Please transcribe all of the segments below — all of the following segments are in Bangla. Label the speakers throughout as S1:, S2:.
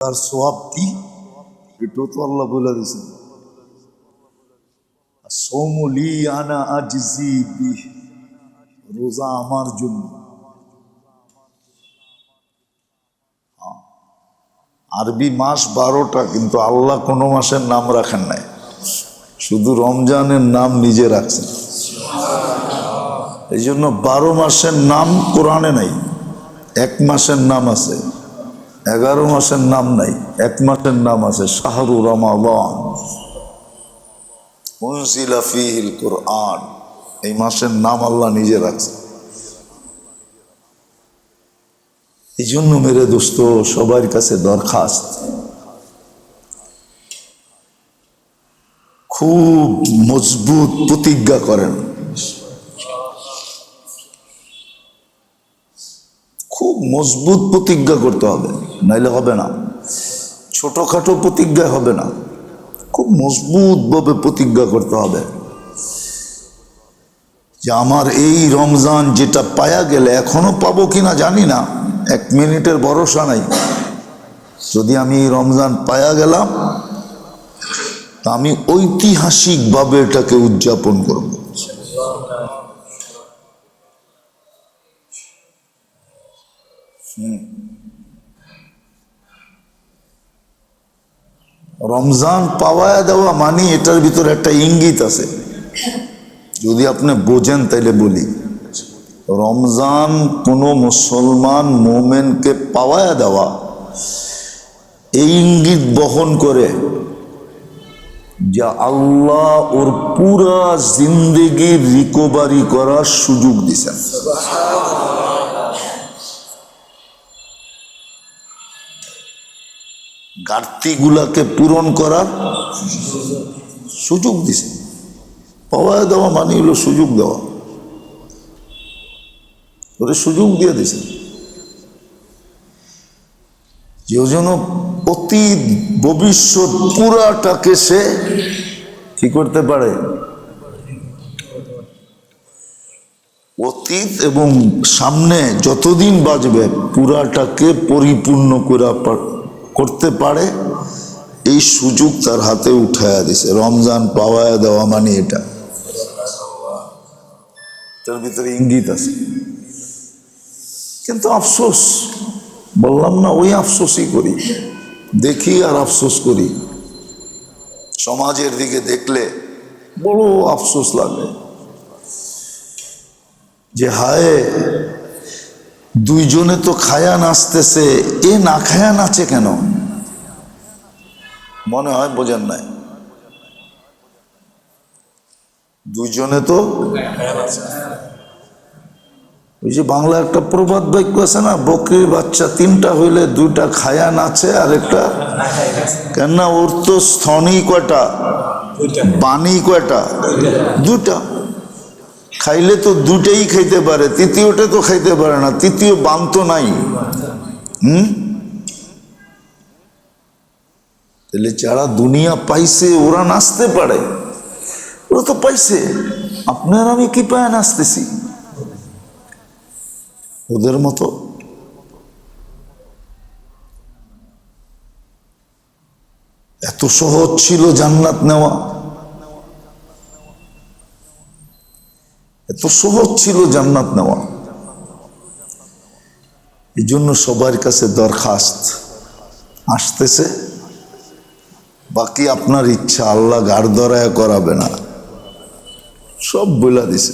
S1: তার সোয়াব কি? এটাও তো আল্লাহ বলে দিয়েছেন সৌমলি আনা আজিজি বি রোজা আমার জন্য। হ্যাঁ। আরবি মাস বারোটা কিন্তু আল্লাহ কোনো মাসের নাম রাখেন নাই। শুধু রমজানের নাম নিজে রাখছেন। এই জন্য বারো মাসের নাম কোরআনে নাই এক মাসের নাম আছে। এগারো মাসের নাম নাই, এক মাসের নাম আছে, শাহরু ফিহিল কোরআন। এই মাসের নাম আল্লাহ নিজে রাখছে। এই জন্য মেরে দোস্ত, সবার কাছে দরখাস্ত। খুব মজবুত প্রতিজ্ঞা করেন খুব মজবুত প্রতিজ্ঞা করতে হবে, নাইলে হবে না। ছোটখাটো প্রতিজ্ঞা হবে না। খুব মজবুতভাবে প্রতিজ্ঞা করতে হবে। যে আমার এই রমজান যেটা পায়া গেলে এখনও পাবো কিনা জানি না, এক মিনিটের ভরসা নাই। যদি আমি রমজান পায়া গেলাম, তা আমি ঐতিহাসিকভাবে এটাকে উদযাপন করব। রমজান পাওয়া দেওয়া মানে এটার ভিতরে একটা ইঙ্গিত আছে। যদি আপনি বোঝেন তাইলে বলি। রমজান কোনো মুসলমান মোমেনকে পাওয়া দেওয়া, এই ইঙ্গিত বহন করে যা আল্লাহ ওর পুরা জিন্দগির রিকভারি করার সুযোগ দিছেন। ঘাটতিগুলাকে পূরণ করার সুযোগ দিছে। পাওয়া দেওয়া মানে হলো সুযোগ দেওয়া। ওরে সুযোগ দিয়ে দিছে। যে অতীত, ভবিষ্যৎ পুরাটাকে সে কি করতে পারে? অতীত এবং সামনে যতদিন বাজবে পুরাটাকে পরিপূর্ণ করা করতে পারে, এই সুযোগ তার হাতে উঠায়া দিছে। রমজান পাওয়া দেওয়া মানে এটা। তার ভিতরে ইঙ্গিত আছে। কিন্তু আফসোস, বললাম না ওই আফসোসই করি। দেখি আর আফসোস করি। সমাজের দিকে দেখলে বড় আফসোস লাগে। যে হায় দুইজনে তো খায়া নাচতেছে। এ না খায়া নাচে কেন? মনে হয় বোঝেন নাই। দুইজনে তো ওই যে বাংলা একটা প্রবাদ বাক্য আছে না, বকরির বাচ্চা তিনটা হইলে দুইটা খায়া নাচে আর একটা কেননা ওর তো স্থনই কয়টা? বাণী কয়টা? দুটা খাইলে তো দুটেই খাইতে পারে, তৃতীয়টা তো খাইতে পারে না, তৃতীয় বান তো নাই। হুম? তাহলে যারা দুনিয়া পাইছে, ওরা নাচতে পারে। ওরা তো পাইছে। আপনার আমি কি পায় নাচতেছি? ওদের মতো। এত সহজ ছিল জান্নাত নেওয়া। এত সহজ ছিল জান্নাত নেওয়া। এই জন্য সবার কাছে দরখাস্ত। আসতেছে। বাকি আপনার ইচ্ছা, আল্লাহ গাড় দরায় করাবে না। সব বইলা দিছে।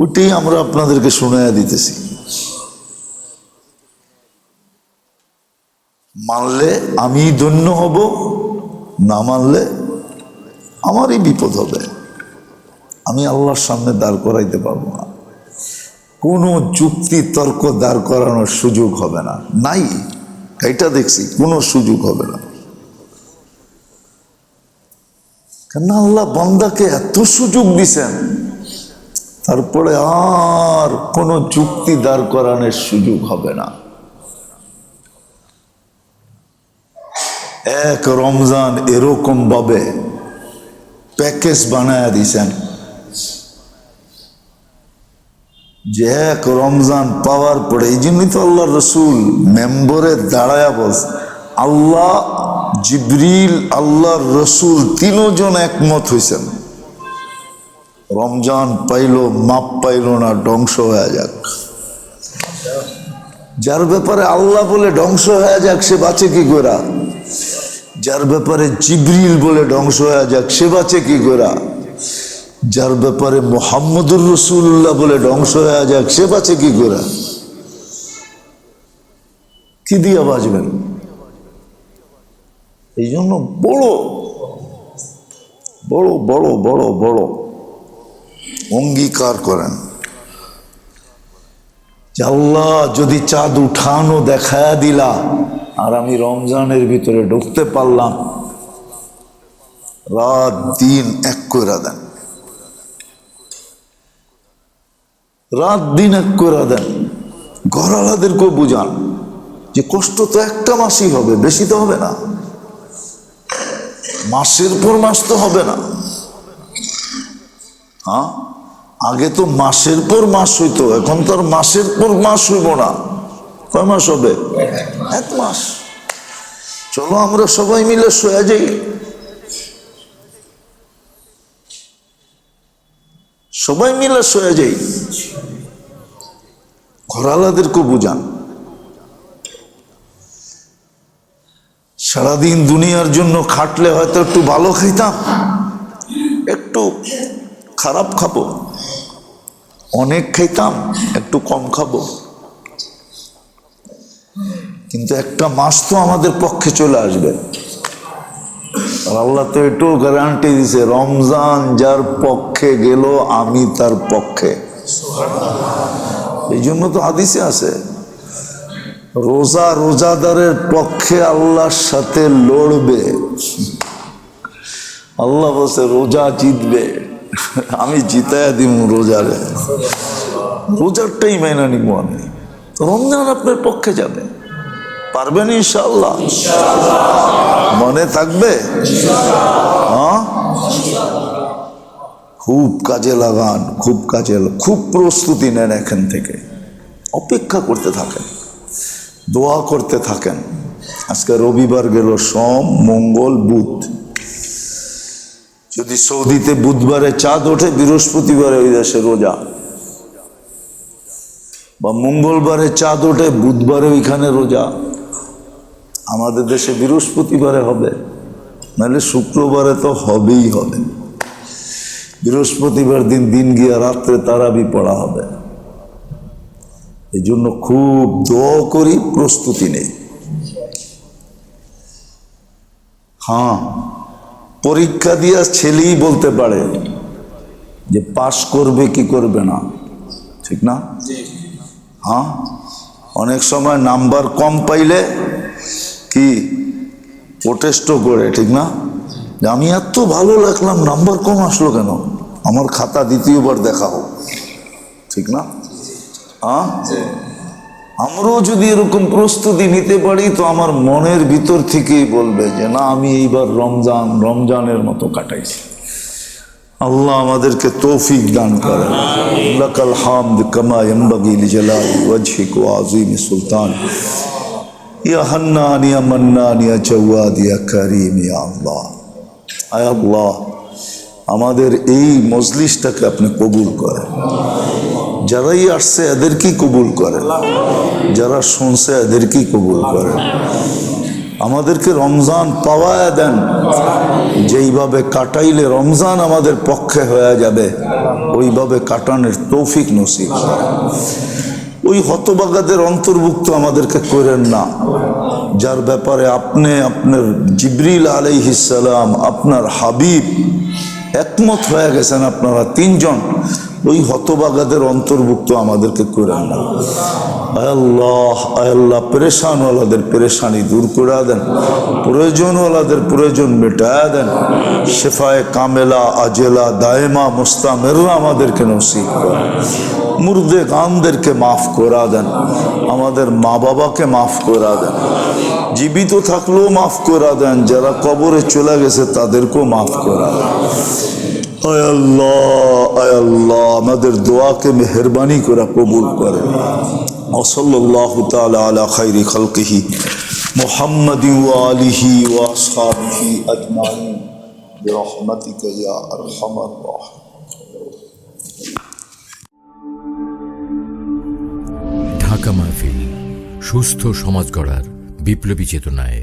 S1: ওটাই আমরা আপনাদেরকে শুনাইয়া দিতেছি। মানলে আমি ধন্য হব, না মানলে আমারই বিপদ হবে। আমি আল্লাহর সামনে দাঁড় করাইতে পারব না। কোনো যুক্তি, তর্ক দাঁড় করানোর সুযোগ হবে না। নাই। এটা দেখছি, কোনো সুযোগ হবে না। কেন আল্লাহ বন্দাকে এত সুযোগ দিছেন, তারপরে আর কোনো যুক্তি দাঁড় করানোর সুযোগ হবে না। এক রমজান এরকম ভাবে প্যাকেজ বানায় দিছেন। যে এক রমজান পাওয়ার পরে, এই জন্যই তো আল্লাহ রসুল মেম্বরে দাঁড়ায়া বস আল্লাহ জিবরিল আল্লাহ রসুল তিনজন একমত হয়েছেন রমজান পাইল, মাপ পাইল না, ধ্বংস হয়ে যাক। যার ব্যাপারে আল্লাহ বলে ধ্বংস হয়ে যাক, সে বাঁচে কি করা? যার ব্যাপারে জিবরিল বলে ধ্বংস হয়ে যাক, সে বাঁচে কি করা? যার ব্যাপারে মোহাম্মদুর রসুল্লাহ বলে ধ্বংস হয়ে যাক, সে বাঁচে কি করা? কি দিয়া বাঁচবেন? এই জন্য বড় বড় বড় বড় বড় অঙ্গীকার করেন। আল্লাহ যদি চাঁদ উঠানো দেখায়া দিলা, আর আমি রমজানের ভিতরে ঢুকতে পারলাম, রাত দিন এক করে দেন। রাত দিন এক করে দেন। ঘরালাদেরকেও বুঝান যে কষ্ট তো একটা মাসই হবে, বেশি তো হবে না। মাসের পর মাস তো হবে না। হ্যাঁ? আগে তো মাসের পর মাস হইতো, এখন তো আর মাসের পর মাস হইব না। কয় মাস হবে? এক মাস। চলো আমরা সবাই মিলে শোয়া যাই। সবাই মিলে শোয়া যাই। ঘরালাদেরকে বুঝান। সারাদিন দুনিয়ার জন্য খাটলে হয়তো একটু ভালো খাইতাম, একটু খারাপ খাব, অনেক খাইতাম, একটু কম খাব। কিন্তু একটা মাস তো আমাদের পক্ষে চলে আসবে। আল্লাহ তো এটাও গ্যারান্টি দিছে, রমজান যার পক্ষে গেল, আমি তার পক্ষে। এই জন্য তো হাদিসে আছে, রোজা রোজাদারের পক্ষে আল্লাহর সাথে লড়বে। আল্লাহ বলছে, রোজা জিতবে। আমি জিতায়া দিব রোজারে। রোজারটাই মাইনা নিব আমি। রমজান আপনার পক্ষে যাবে। পারবেন ইনশাল্লাহ মনে থাকবে? হ্যাঁ? খুব কাজে লাগান, খুব কাজে খুব প্রস্তুতি নেন এখান থেকে। অপেক্ষা করতে থাকেন, দোয়া করতে থাকেন। আজকে রবিবার গেল সোম, মঙ্গল, বুধ। যদি সৌদিতে বুধবারে চাঁদ ওঠে, বৃহস্পতিবারে ওই দেশে রোজা। বা মঙ্গলবারে চাঁদ ওঠে, বুধবারে ওইখানে রোজা। আমাদের দেশে বৃহস্পতিবারে হবে নাহলে শুক্রবারে তো হবেই হবে। বৃহস্পতিবার দিন দিন গিয়া রাত্রে তারাবি পড়া হবে। এই জন্য খুব দোয়া করি প্রস্তুতি নেই। হ্যাঁ পরীক্ষা দিয়া ছেলেই বলতে পারে যে পাশ করবে কি করবে না। ঠিক না? হ্যাঁ অনেক সময় নাম্বার কম পাইলে কি প্রোটেস্টও করে ঠিক না? যে আমি এত ভালো লাগলাম নাম্বার কম আসলো কেন? আমার খাতা দ্বিতীয়বার দেখাও ঠিক না? হ্যাঁ আমরাও যদি এরকম প্রস্তুতি নিতে পারি তো আমার মনের ভিতর থেকেই বলবে যে না আমি এইবার রমজান রমজানের মতো কাটাইছি। আল্লাহ আমাদেরকে তৌফিক দান করেন। লাকাল হামদ কামা ইয়ানবাগি লিজালালি ওয়াজহিক ওয়া আযীমি সুলতান। ইয়া আমাদের এই মজলিসটাকে আপনি কবুল করেন। যারাই আসছে এদেরকেই কবুল করেন। যারা শুনছে এদেরকেই কবুল করেন। আমাদেরকে রমজান পাওয়ায় দেন। যেইভাবে কাটাইলে রমজান আমাদের পক্ষে হয়ে যাবে, ওইভাবে কাটানোর তৌফিক নসিব। ওই হতবাগাদের অন্তর্ভুক্ত আমাদেরকে করেন না। যার ব্যাপারে আপনি, আপনার জিবরিল আলাইহিসালাম আপনার হাবিব একমত হয়ে গেছেন আপনারা তিনজন, ওই হতবাগাদের অন্তর্ভুক্ত আমাদেরকে করেন না। আল্লাহ আল্লাহ, পেরেশানওয়ালাদের পেরেশানি দূর করে দেন, প্রয়োজনওয়ালাদের প্রয়োজন মেটায় দেন, শেফায় কামেলা, আজেলা, দায়েমা মোস্তা মুস্তামেররা আমাদেরকে নসিব করেন। মুর্দে গানদেরকে মাফ করা দেন, আমাদের মা বাবাকে মাফ করা দেন, জীবিত থাকলেও মাফ করা দেন, যারা কবরে চলে গেছে তাদেরকেও মাফ করা দেন। আয় আল্লাহ আমাদের দোয়াকে মেহরবানি করে কবুল করে ওসল্লাহ তাআলা আলা খাইরি খালকিহি মুহাম্মাদি ওয়া আলিহি ওয়া আসহাবিহি আজমাইন। বিরহমাতিকা ইয়া
S2: সুস্থ সমাজ গড়ার বিপ্লবী চেতনায়